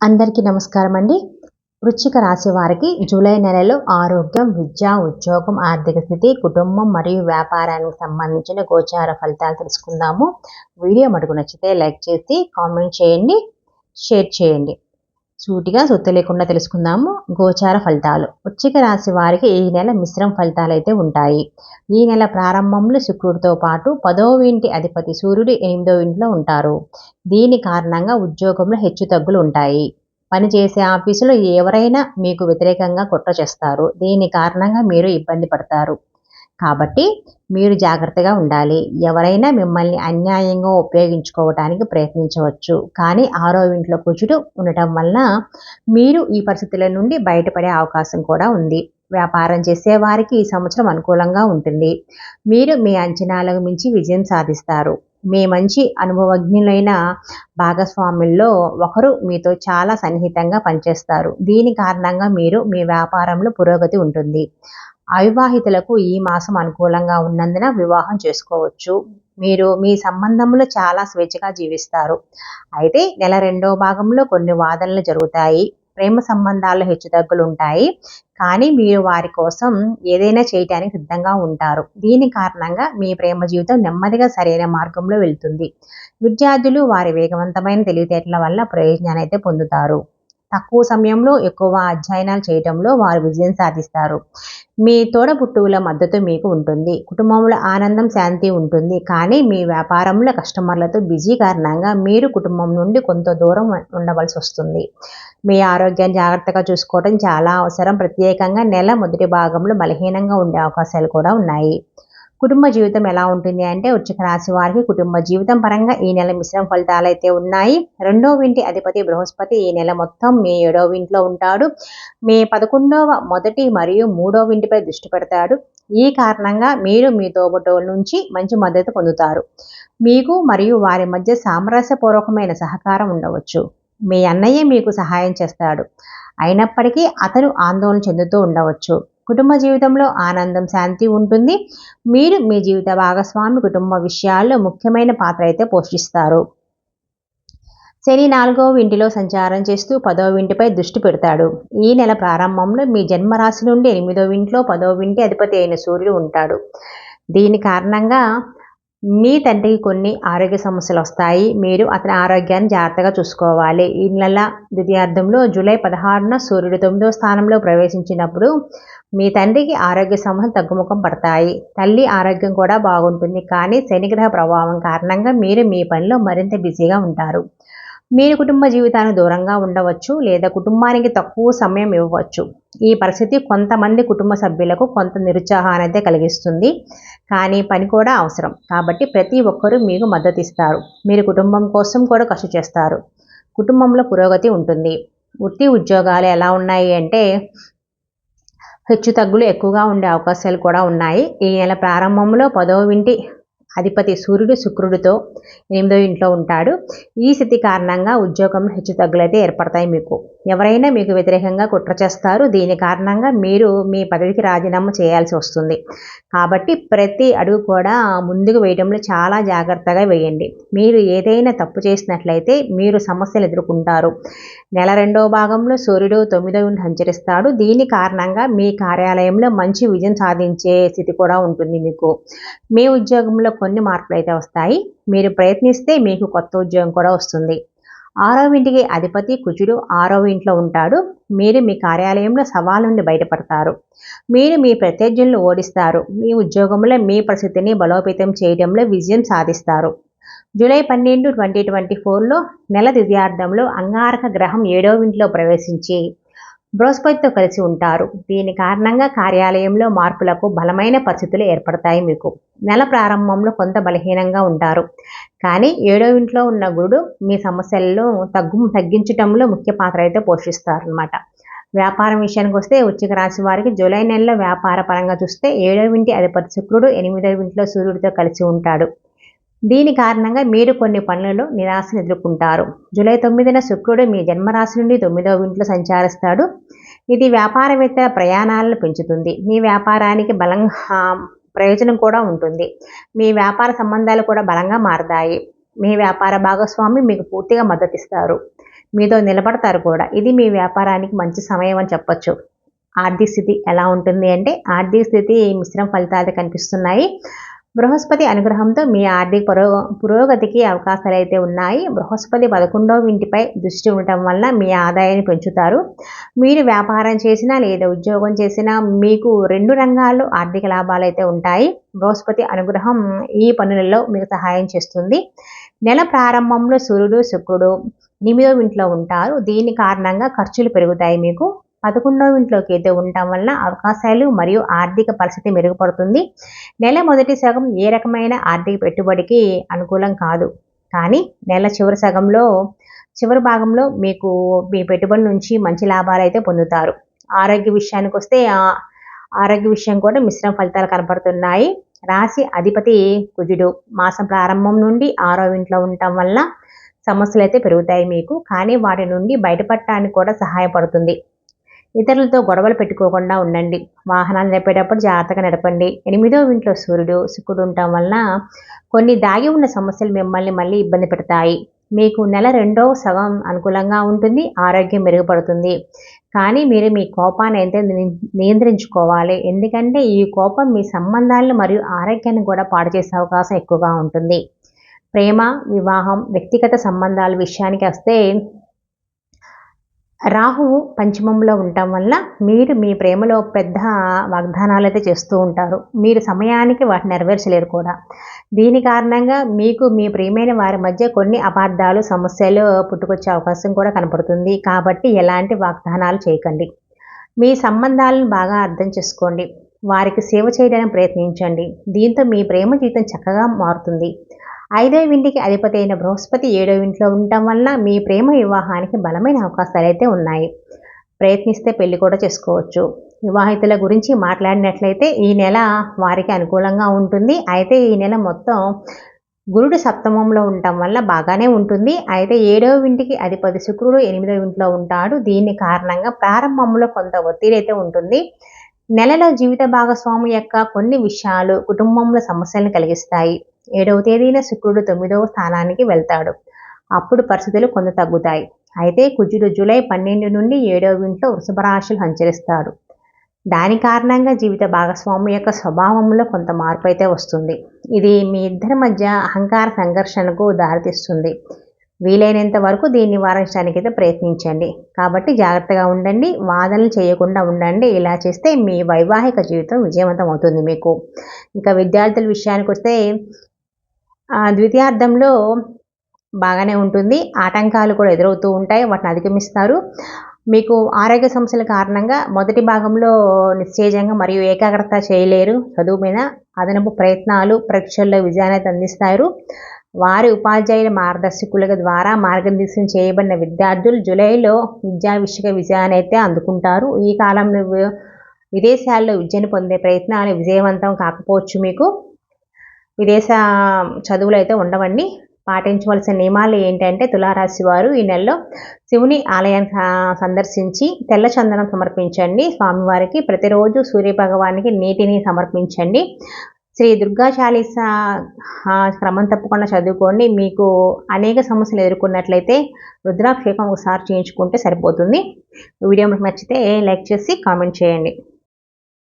అందరికీ నమస్కారం అండి. వృశ్చిక రాశి వారికి జూలై నెలలో ఆరోగ్యం విద్య ఉద్యోగం ఆర్థిక స్థితి కుటుంబం మరియు వ్యాపారానికి సంబంధించిన గోచార ఫలితాలు తెలుసుకుందాము. వీడియో మటుకు నచ్చితే లైక్ చేసి కామెంట్ చేయండి షేర్ చేయండి. సూటిగా సొత్తు లేకుండా తెలుసుకుందాము. గోచార ఫలితాలు. వృచ్చిక రాశి వారికి ఈ నెల మిశ్రమ ఫలితాలు అయితే ఉంటాయి. ఈ నెల ప్రారంభంలో శుక్రుడితో పాటు పదవ ఇంటి అధిపతి సూర్యుడు ఎనిమిదో ఇంట్లో ఉంటారు. దీని కారణంగా ఉద్యోగంలో హెచ్చు తగ్గులు ఉంటాయి. పనిచేసే ఆఫీసులో ఎవరైనా మీకు వ్యతిరేకంగా కుట్ర చేస్తారు. దీని కారణంగా మీరు ఇబ్బంది పడతారు. కాబట్టి మీరు జాగ్రత్తగా ఉండాలి. ఎవరైనా మిమ్మల్ని అన్యాయంగా ఉపయోగించుకోవటానికి ప్రయత్నించవచ్చు. కానీ ఆరో ఇంట్లో కుజుడు ఉండటం వలన మీరు ఈ పరిస్థితుల నుండి బయటపడే అవకాశం కూడా ఉంది. వ్యాపారం చేసే వారికి ఈ సంవత్సరం అనుకూలంగా ఉంటుంది. మీరు మీ అంచనాలకు మించి విజయం సాధిస్తారు. మీ మంచి అనుభవజ్ఞులైన భాగస్వాముల్లో ఒకరు మీతో చాలా సన్నిహితంగా పనిచేస్తారు. దీని కారణంగా మీరు మీ వ్యాపారంలో పురోగతి ఉంటుంది. అవివాహితులకు ఈ మాసం అనుకూలంగా ఉన్నందున వివాహం చేసుకోవచ్చు. మీరు మీ సంబంధంలో చాలా స్వేచ్ఛగా జీవిస్తారు. అయితే నెల రెండో భాగంలో కొన్ని వాదనలు జరుగుతాయి. ప్రేమ సంబంధాల్లో హెచ్చుతగ్గులు ఉంటాయి. కానీ మీరు వారి కోసం ఏదైనా చేయటానికి సిద్ధంగా ఉంటారు. దీని కారణంగా మీ ప్రేమ జీవితం నెమ్మదిగా సరైన మార్గంలో వెళ్తుంది. విద్యార్థులు వారి వేగవంతమైన తెలివితేటల వల్ల ప్రయోజనాన్ని అయితే పొందుతారు. తక్కువ సమయంలో ఎక్కువ అధ్యయనాలు చేయడంలో వారు విజయం సాధిస్తారు. మీ తోడబుట్టువుల మద్దతు మీకు ఉంటుంది. కుటుంబంలో ఆనందం శాంతి ఉంటుంది. కానీ మీ వ్యాపారంలో కస్టమర్లతో బిజీ కారణంగా మీరు కుటుంబం నుండి కొంత దూరం ఉండవలసి వస్తుంది. మీ ఆరోగ్యాన్ని జాగ్రత్తగా చూసుకోవడం చాలా అవసరం. ప్రత్యేకంగా నెల మొదటి భాగంలో బలహీనంగా ఉండే అవకాశాలు కూడా ఉన్నాయి. కుటుంబ జీవితం ఎలా ఉంటుంది అంటే వృచ్చిక రాశి వారికి కుటుంబ జీవితం పరంగా ఈ నెల మిశ్రమ ఫలితాలు అయితే ఉన్నాయి. రెండో ఇంటి అధిపతి బృహస్పతి ఈ నెల మొత్తం మీ ఏడవ ఇంట్లో ఉంటాడు. మీ పదకొండవ మొదటి మరియు మూడవ ఇంటిపై దృష్టి పెడతాడు. ఈ కారణంగా మీరు మీ తోబుట్టువుల నుంచి మంచి మద్దతు పొందుతారు. మీకు మరియు వారి మధ్య సామరస్యపూర్వకమైన సహకారం ఉండవచ్చు. మీ అన్నయ్య మీకు సహాయం చేస్తాడు. అయినప్పటికీ అతను ఆందోళన చెందుతూ ఉండవచ్చు. కుటుంబ జీవితంలో ఆనందం శాంతి ఉంటుంది. మీరు మీ జీవిత భాగస్వామి కుటుంబ విషయాల్లో ముఖ్యమైన పాత్ర అయితే పోషిస్తారు. శని నాలుగవ ఇంటిలో సంచారం చేస్తూ పదవ ఇంటిపై దృష్టి పెడతాడు. ఈ నెల ప్రారంభంలో మీ జన్మరాశి నుండి ఎనిమిదవ ఇంట్లో పదవ ఇంటి అధిపతి అయిన సూర్యుడు ఉంటాడు. దీని కారణంగా మీ తండ్రికి కొన్ని ఆరోగ్య సమస్యలు వస్తాయి. మీరు అతని ఆరోగ్యాన్ని జాగ్రత్తగా చూసుకోవాలి. ఈ నెల ద్వితీయార్థంలో జూలై పదహారున సూర్యుడు తొమ్మిదో స్థానంలో ప్రవేశించినప్పుడు మీ తండ్రికి ఆరోగ్య సమస్యలు తగ్గుముఖం పడతాయి. తల్లి ఆరోగ్యం కూడా బాగుంటుంది. కానీ శనిగ్రహ ప్రభావం కారణంగా మీరు మీ పనిలో మరింత బిజీగా ఉంటారు. మీరు కుటుంబ జీవితానికి దూరంగా ఉండవచ్చు లేదా కుటుంబానికి తక్కువ సమయం ఇవ్వవచ్చు ఈ పరిస్థితి కొంతమంది కుటుంబ సభ్యులకు కొంత నిరుత్సాహాన్ని కలిగిస్తుంది. కానీ పని కూడా అవసరం. కాబట్టి ప్రతి ఒక్కరూ మీకు మద్దతు ఇస్తారు. మీరు కుటుంబం కోసం కూడా కృషి చేస్తారు. కుటుంబంలో పురోగతి ఉంటుంది. వృత్తి ఉద్యోగాలు ఎలా ఉన్నాయి అంటే హెచ్చు తగ్గులు ఎక్కువగా ఉండే అవకాశాలు కూడా ఉన్నాయి. ఈ నెల ప్రారంభంలో పదవ ఇంటి అధిపతి సూర్యుడు శుక్రుడితో ఎనిమిదో ఇంట్లో ఉంటాడు. ఈ స్థితి కారణంగా ఉద్యోగంలో హెచ్చు తగ్గులైతే ఏర్పడతాయి మీకు. ఎవరైనా మీకు వ్యతిరేకంగా కుట్ర చేస్తారు. దీని కారణంగా మీరు మీ పదవికి రాజీనామా చేయాల్సి వస్తుంది. కాబట్టి ప్రతి అడుగు కూడా ముందుకు వేయడంలో చాలా జాగ్రత్తగా వేయండి. మీరు ఏదైనా తప్పు చేసినట్లయితే మీరు సమస్యలు ఎదుర్కొంటారు. నెల రెండవ భాగంలో సూర్యుడు తొమ్మిదవ సంచరిస్తాడు. దీని కారణంగా మీ కార్యాలయంలో మంచి విజయం సాధించే స్థితి కూడా ఉంటుంది మీకు. మీ ఉద్యోగంలో కొన్ని మార్పులు అయితే వస్తాయి. మీరు ప్రయత్నిస్తే మీకు కొత్త ఉద్యోగం కూడా వస్తుంది. ఆరవ ఇంటికి అధిపతి కుజుడు ఆరవ ఇంట్లో ఉంటాడు. మీరు మీ కార్యాలయంలో సవాల్ నుండి బయటపడతారు. మీరు మీ ప్రత్యర్థులను ఓడిస్తారు. మీ ఉద్యోగంలో మీ పరిస్థితిని బలోపేతం చేయడంలో విజయం సాధిస్తారు. జూలై పన్నెండు ట్వంటీ ట్వంటీ ఫోర్లో నెల ద్వితీయార్థంలో అంగారక గ్రహం ఏడవ ఇంట్లో ప్రవేశించి బృహస్పతితో కలిసి ఉంటారు. దీని కారణంగా కార్యాలయంలో మార్పులకు బలమైన పరిస్థితులు ఏర్పడతాయి మీకు. నెల ప్రారంభంలో కొంత బలహీనంగా ఉంటారు. కానీ ఏడో ఇంట్లో ఉన్న గురుడు మీ సమస్యల్లో తగ్గు తగ్గించటంలో ముఖ్య పాత్ర అయితే పోషిస్తారనమాట వ్యాపారం విషయానికి వస్తే వృచ్చిక రాశి వారికి జూలై నెలలో వ్యాపార పరంగా చూస్తే ఏడవ ఇంటి అధిపతి శుక్రుడు ఎనిమిదవ ఇంట్లో సూర్యుడితో కలిసి ఉంటాడు. దీని కారణంగా మీరు కొన్ని పనులలో నిరాశను ఎదుర్కొంటారు. జూలై తొమ్మిదిన శుక్రుడు మీ జన్మరాశి నుండి తొమ్మిదవ ఇంట్లో సంచారిస్తాడు. ఇది వ్యాపారవేత్తల ప్రయాణాలను పెంచుతుంది. మీ వ్యాపారానికి బలంగా ప్రయోజనం కూడా ఉంటుంది. మీ వ్యాపార సంబంధాలు కూడా బలంగా మారతాయి. మీ వ్యాపార భాగస్వామి మీకు పూర్తిగా మద్దతిస్తారు. మీతో నిలబడతారు కూడా. ఇది మీ వ్యాపారానికి మంచి సమయం అని చెప్పొచ్చు. ఆర్థిక స్థితి ఎలా ఉంటుంది అంటే ఆర్థిక స్థితి మిశ్రమ ఫలితాలు కనిపిస్తున్నాయి. బృహస్పతి అనుగ్రహంతో మీ ఆర్థిక పురో పురోగతికి అవకాశాలు అయితే ఉన్నాయి. బృహస్పతి పదకొండవ ఇంటిపై దృష్టి ఉండటం వల్ల మీ ఆదాయాన్ని పెంచుతారు. మీరు వ్యాపారం చేసినా లేదా ఉద్యోగం చేసినా మీకు రెండు రంగాల్లో ఆర్థిక లాభాలు అయితే ఉంటాయి. బృహస్పతి అనుగ్రహం ఈ పనులలో మీకు సహాయం చేస్తుంది. నెల ప్రారంభంలో సూర్యుడు శుక్రుడు ఎనిమిదవ ఇంట్లో ఉంటారు. దీని కారణంగా ఖర్చులు పెరుగుతాయి మీకు. పదకొండవ ఇంట్లోకి అయితే ఉండటం వల్ల అవకాశాలు మరియు ఆర్థిక పరిస్థితి మెరుగుపడుతుంది. నెల మొదటి సగం ఏ రకమైన ఆర్థిక పెట్టుబడికి అనుకూలం కాదు. కానీ నెల చివరి సగంలో చివరి భాగంలో మీకు మీ పెట్టుబడి నుంచి మంచి లాభాలు అయితే పొందుతారు. ఆరోగ్య విషయానికి వస్తే ఆరోగ్య విషయం కూడా మిశ్రమ ఫలితాలు కనబడుతున్నాయి. రాశి అధిపతి కుజుడు. మాసం ప్రారంభం నుండి ఆరో ఇంట్లో ఉండటం వల్ల సమస్యలు అయితే పెరుగుతాయి మీకు. కానీ వాటి నుండి బయటపడటానికి కూడా సహాయపడుతుంది. ఇతరులతో గొడవలు పెట్టుకోకుండా ఉండండి. వాహనాలు నడిపేటప్పుడు జాగ్రత్తగా నడపండి. ఎనిమిదో ఇంట్లో సూర్యుడు శుక్రుడు ఉండటం వలన కొన్ని దాగి ఉన్న సమస్యలు మిమ్మల్ని మళ్ళీ ఇబ్బంది పెడతాయి. మీకు నెల రెండో సగం అనుకూలంగా ఉంటుంది ఆరోగ్యం మెరుగుపడుతుంది. కానీ మీరు మీ కోపాన్ని అయితే నియంత్రించుకోవాలి? ఎందుకంటే ఈ కోపం మీ సంబంధాలను మరియు ఆరోగ్యాన్ని కూడా పాడు చేసే అవకాశం ఎక్కువగా ఉంటుంది. ప్రేమ వివాహం వ్యక్తిగత సంబంధాల విషయానికి వస్తే రాహువు పంచమంలో ఉండటం వల్ల మీరు మీ ప్రేమలో పెద్ద వాగ్దానాలు అయితే చేస్తూ ఉంటారు. మీరు సమయానికి వాటిని నెరవేర్చలేరు కూడా. దీని కారణంగా మీకు మీ ప్రియమైన వారి మధ్య కొన్ని అపార్థాలు సమస్యలు పుట్టుకొచ్చే అవకాశం కూడా కనపడుతుంది. కాబట్టి ఎలాంటి వాగ్దానాలు చేయకండి. మీ సంబంధాలను బాగా అర్థం చేసుకోండి. వారికి సేవ చేయడానికి ప్రయత్నించండి. దీంతో మీ ప్రేమ జీవితం చక్కగా మారుతుంది. ఐదవ ఇంటికి అధిపతి అయిన బృహస్పతి ఏడవ ఇంట్లో ఉండటం వల్ల మీ ప్రేమ వివాహానికి బలమైన అవకాశాలు అయితే ఉన్నాయి. ప్రయత్నిస్తే పెళ్ళి కూడా చేసుకోవచ్చు. వివాహితుల గురించి మాట్లాడినట్లయితే ఈ నెల వారికి అనుకూలంగా ఉంటుంది. అయితే ఈ నెల మొత్తం గురుడు సప్తమంలో ఉండటం వల్ల బాగానే ఉంటుంది. అయితే ఏడవ ఇంటికి అధిపతి శుక్రుడు ఎనిమిదవ ఇంట్లో ఉంటాడు. దీని కారణంగా ప్రారంభంలో కొంత ఒత్తిడి అయితే ఉంటుంది. నెలలో జీవిత భాగస్వామి యొక్క కొన్ని విషయాలు కుటుంబంలో సమస్యలను కలిగిస్తాయి. ఏడవ తేదీన శుక్రుడు తొమ్మిదవ స్థానానికి వెళ్తాడు. అప్పుడు పరిస్థితులు కొంత తగ్గుతాయి. అయితే కుజుడు జూలై పన్నెండు నుండి ఏడవ ఇంట్లో వృషభ రాశులు సంచరిస్తాడు. దాని కారణంగా జీవిత భాగస్వామి యొక్క స్వభావంలో కొంత మార్పు అయితే వస్తుంది. ఇది మీ ఇద్దరి మధ్య అహంకార సంఘర్షణకు దారితీస్తుంది. వీలైనంత వరకు దీన్ని నివారించడానికి అయితే ప్రయత్నించండి. కాబట్టి జాగ్రత్తగా ఉండండి. వాదనలు చేయకుండా ఉండండి. ఇలా చేస్తే మీ వైవాహిక జీవితం విజయవంతం అవుతుంది మీకు. ఇంకా విద్యార్థుల విషయానికి వస్తే ద్వితీయార్థంలో బాగానే ఉంటుంది. ఆటంకాలు కూడా ఎదురవుతూ ఉంటాయి. వాటిని అధిగమిస్తారు. మీకు ఆరోగ్య సమస్యల కారణంగా మొదటి భాగంలో నిశ్చేజంగా మరియు ఏకాగ్రత చేయలేరు. చదువు మీద అదనపు ప్రయత్నాలు పరీక్షల్లో విజయాన్ని అందిస్తారు. వారి ఉపాధ్యాయుల మార్గదర్శకుల ద్వారా మార్గనిర్దేశం చేయబడిన విద్యార్థులు జూలైలో విద్యా విషయ విజయాన్ని అయితే అందుకుంటారు. ఈ కాలంలో విదేశాల్లో విద్యను పొందే ప్రయత్నాలు విజయవంతం కాకపోవచ్చు మీకు. విదేశ చదువులు అయితే ఉండవండి. పాటించవలసిన నియమాలు ఏంటంటే తులారాశి వారు ఈ నెలలో శివుని ఆలయాన్ని సందర్శించి తెల్ల చందనం సమర్పించండి. స్వామివారికి ప్రతిరోజు సూర్యభగవానికి నీటిని సమర్పించండి. శ్రీ దుర్గా చాలీస క్రమం తప్పకుండా చదువుకోండి. మీకు అనేక సమస్యలు ఎదుర్కొన్నట్లయితే రుద్రాభిషేకం ఒకసారి చేయించుకుంటే సరిపోతుంది. వీడియో మీకు నచ్చితే లైక్ చేసి కామెంట్ చేయండి.